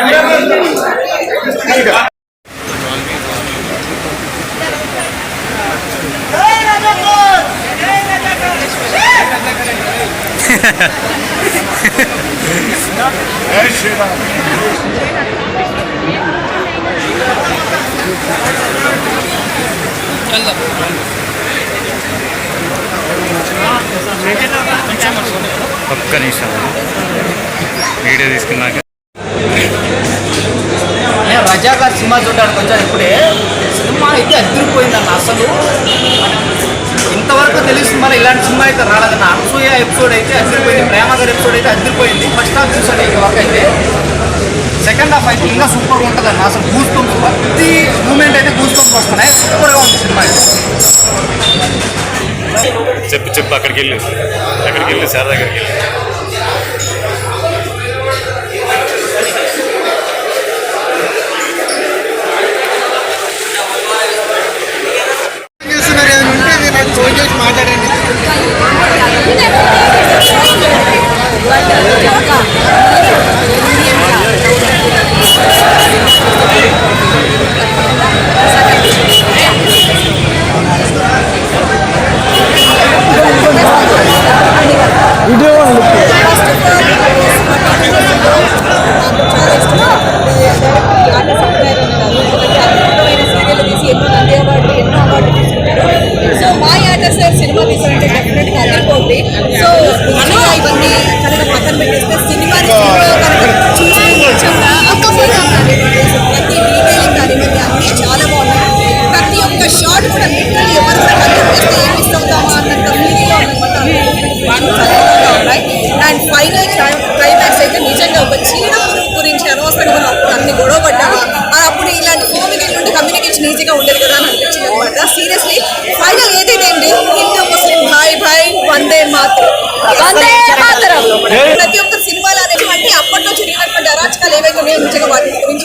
やめる。ఒక్క నిమిషం. వీడియో తీసుకున్నాక. నేను రజా గారి సినిమా చూడడానికి వచ్చాను ఇప్పుడే. సినిమా అయితే అదిరిపోయిందన్న అసలు. ఇంతవరకు తెలిసి మన ఇలాంటి సినిమా అయితే రాలేదన్న అనసూయ ఎపిసోడ్ అయితే అదిరిపోయింది. ప్రేమ గారి ఎపిసోడ్ అయితే అదిరిపోయింది. ఫస్ట్ హాఫ్ చూసాను ఈ వరకు అయితే. సెకండ్ హాఫ్ అయితే ఇంకా సూపర్గా ఉంటుందన్న అసలు గూస్ పంప్స్ ప్రతి మూమెంట్ అయితే గూస్ పంప్స్ వస్తున్నాయి సూపర్గా ఉంది సినిమా అయితే. చెప్పు చెప్పు అక్కడికి వెళ్ళి. అక్కడికి వెళ్ళి సార్ దగ్గరికి వెళ్ళి. డెఫినెట్గా అదిరిపోద్ది సో మనం ఇవన్నీ కనుక పక్కన పెట్టేస్తే సినిమా చూసి నిజంగా ప్రతి డీటెయిలింగ్ కానివ్వండి అన్నీ చాలా బాగున్నాయి ప్రతి ఒక్క షాట్ కూడా లిటరల్లీ ఎవరు ఏమి మిస్ అన్నంత అనమాట ఉన్నాయి అండ్ ఫైనల్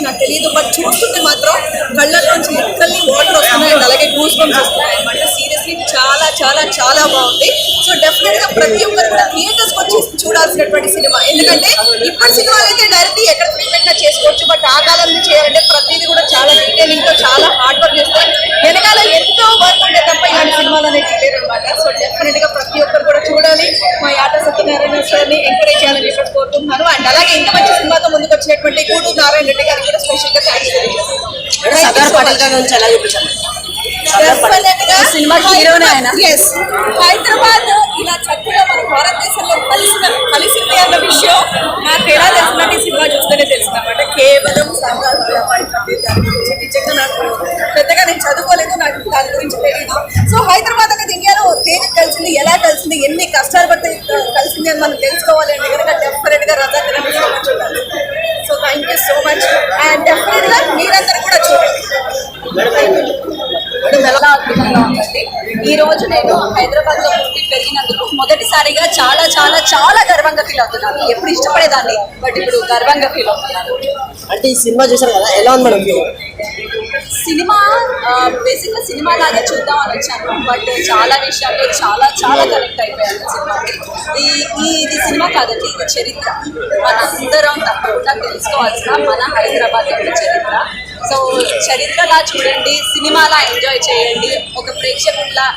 నాకు తెలియదు బట్ చూస్తుంటే మాత్రం కళ్ళల్లోంచి లిటరల్లీ వాటర్ వస్తున్నాయి అలాగే గూస్ బంప్స్ వస్తున్నాయి అనమాట సీరియస్లీ చాలా చాలా చాలా బాగుంది. సో డెఫినెట్గా ప్రతి ఒక్కరు కూడా థియేటర్స్కి వచ్చి చూడాల్సినటువంటి సినిమా. ఎందుకంటే ఇప్పటి సినిమాలు అయితే డైరెక్ట్ ఎక్కడ ఫ్రీమెంట్గా చేసుకోవచ్చు బట్ ఆ కాలంలో నుంచి చేయాలంటే ప్రతిదీ కూడా చాలా డీటెయిలింగ్తో చాలా హార్డ్ వర్క్ చేస్తే వెనకాల ఎంతో వర్క్ ఉండే తప్ప ఇలాంటి సినిమాలు అనేది చేయలేరు అనమాట సో డెఫినెట్గా ప్రతి ఒక్కరు కూడా చూడాలి. మా యాట సత్యనారాయణ సార్ని ఎంకరేజ్ చేయాలని చెప్పి కోరుకుంటున్నాను. అండ్ అలాగే ఇంకా మంచి వచ్చినటువంటి కూటూరు నారాయణ రెడ్డి గారికి కూడా స్పెషల్గా సర్దార్ పటేల్ గారి థ్యాంక్స్ నుంచి ఎలా చూపించారు? సినిమా హీరోనే ఆయన. హైదరాబాద్ ఇలా చక్కగా మన భారతదేశంలో కలిసిన కలిసింది అన్న విషయం నాకు ఎలా తెలిసిందంటే సినిమా చూస్తేనే తెలిసింది అనమాట కేవలం నిజంగా నాకు పెద్దగా నేను చదువుకోలేదు నాకు దాని గురించి తెలియదు. సో హైదరాబాద్ అనేది ఇండియాలో దేనికి కలిసింది ఎలా కలిసింది ఎన్ని కష్టాలు పడితే కలిసింది అని మనం తెలుసుకోవాలి అంటే కనుక డెఫినెట్గా రజా చూడాలి so thank you so much and డెఫినెట్గా మీరందరూ కూడా చూడండి. చాలా అద్భుతంగా ఈ రోజు నేను హైదరాబాద్లో పుట్టి పెరిగినందుకు మొదటిసారిగా చాలా చాలా చాలా గర్వంగా ఫీల్ అవుతున్నాను. ఎప్పుడు ఇష్టపడేదాన్ని బట్ ఇప్పుడు గర్వంగా ఫీల్ అవుతున్నాను. అంటే ఈ సినిమా చూసారు కదా ఎలా ఉంది మేడం సినిమా బేసిక్గా సినిమా లాగే చూద్దాం అని వచ్చాను. బట్ చాలా విషయాల్లో చాలా చాలా కనెక్ట్ అయిపోయాను సినిమాకి. ఈ ఈ ఇది సినిమా కాదండి ఇది చరిత్ర. మన అందరం తప్పకుండా తెలుసుకోవాల్సిన మన హైదరాబాద్ యొక్క చరిత్ర. సో చరిత్రలా చూడండి సినిమాలా ఎంజాయ్ చేయండి. ఒక ప్రేక్షకుల్లా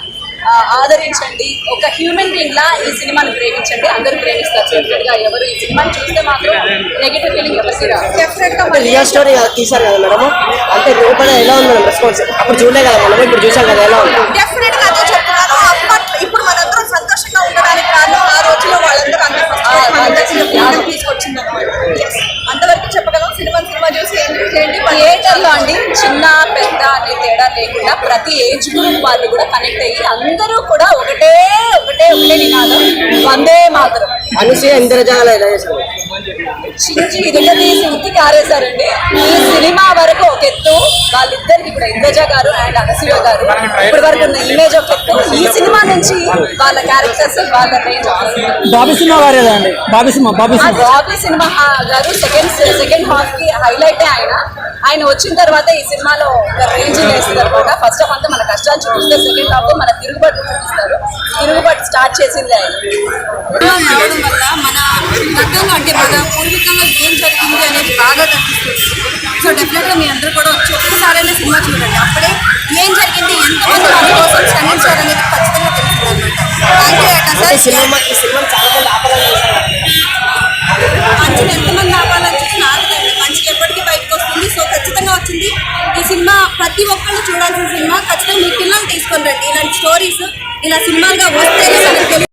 ఆదరించండి. ఒక హ్యూమన్ బీయింగ్ లా ఈ సినిమాని ప్రేమించండి. అందరూ ప్రేమిస్తారు. డెఫినెట్గా ఎవరు ఈ సినిమాని చూస్తే మాత్రం నెగిటివ్ ఫీలింగ్ ఎవరికి రాదు డెఫినెట్గా అంటే రియల్ స్టోరీ తీశారు కదా మేడం? అంటే లోపల ఎలా ఉంది మేడం రెస్పాన్స్ అప్పుడు చూడలే కదా మనం ఇప్పుడు చూసాం కదా ఎలా ఉంది? డెఫినెట్గా అదే చెప్తున్నాను అప్పట్లో ఇప్పుడు మనందరం సంతోషంగా ఉండడానికి కారణం ఆ వాళ్ళందరూ అందరూ అంతవరకు చెప్పగలం సినిమా సినిమా చూసి ఎంజాయ్ చేయండి? థియేటర్లో అండి చిన్న పెద్ద అనే తేడా లేకుండా ప్రతి ఏజ్ గ్రూప్ వాళ్ళు కూడా కనెక్ట్ అయ్యి అందరూ కూడా ఒకటే ఒకటే ఒకటే నినాదం వందే మాత్రం. అనసూయ ఇంద్రజాల చించి ఇదిగా తీసి ఉత్తికి ఆరేశారండి ఈ సినిమా వరకు ఒక ఎత్తు వాళ్ళిద్దరికి కూడా ఇంద్రజ గారు అండ్ అనసూయ గారు ఇప్పటి వరకు ఉన్న ఇమేజ్ ఒక ఎత్తు. ఈ సినిమా నుంచి వాళ్ళ క్యారెక్టర్స్ వాళ్ళ రేంజ్ బాబీ సినిమా అండి బాబీ సినిమా బాబీ సినిమా. గారు సెకండ్ సెకండ్ హాఫ్కి హైలైట్ ఆయన. ఆయన వచ్చిన తర్వాత ఈ సినిమాలో ఒక రేంజ్ వేస్తుంది అనమాట. ఫస్ట్ హాఫ్ అంతా మన కష్టాలు చూపిస్తే సెకండ్ హాఫ్ మన తిరుగుబాటు చూపిస్తారు. తిరుగుబాటు స్టార్ట్ చేసింది ఆయన. రావడం వల్ల మన గతంలో అంటే మన పూర్వీకంలో ఏం జరిగింది అనేది బాగా కనిపిస్తుంది. సో మీ అందరూ కూడా వచ్చి ఒక్కసారైనా సినిమా చూడండి. అప్పుడే ఏం జరిగింది ఎంతమంది మన కోసం శ్రమించారు అనేది ఖచ్చితంగా తెలుస్తుంది అనమాట ఈ సినిమా ఈ సినిమా చాలా మంది స్టోరీస్ ఇలా సినిమాలుగా వస్తేనే మనకి తెలుస్తుంది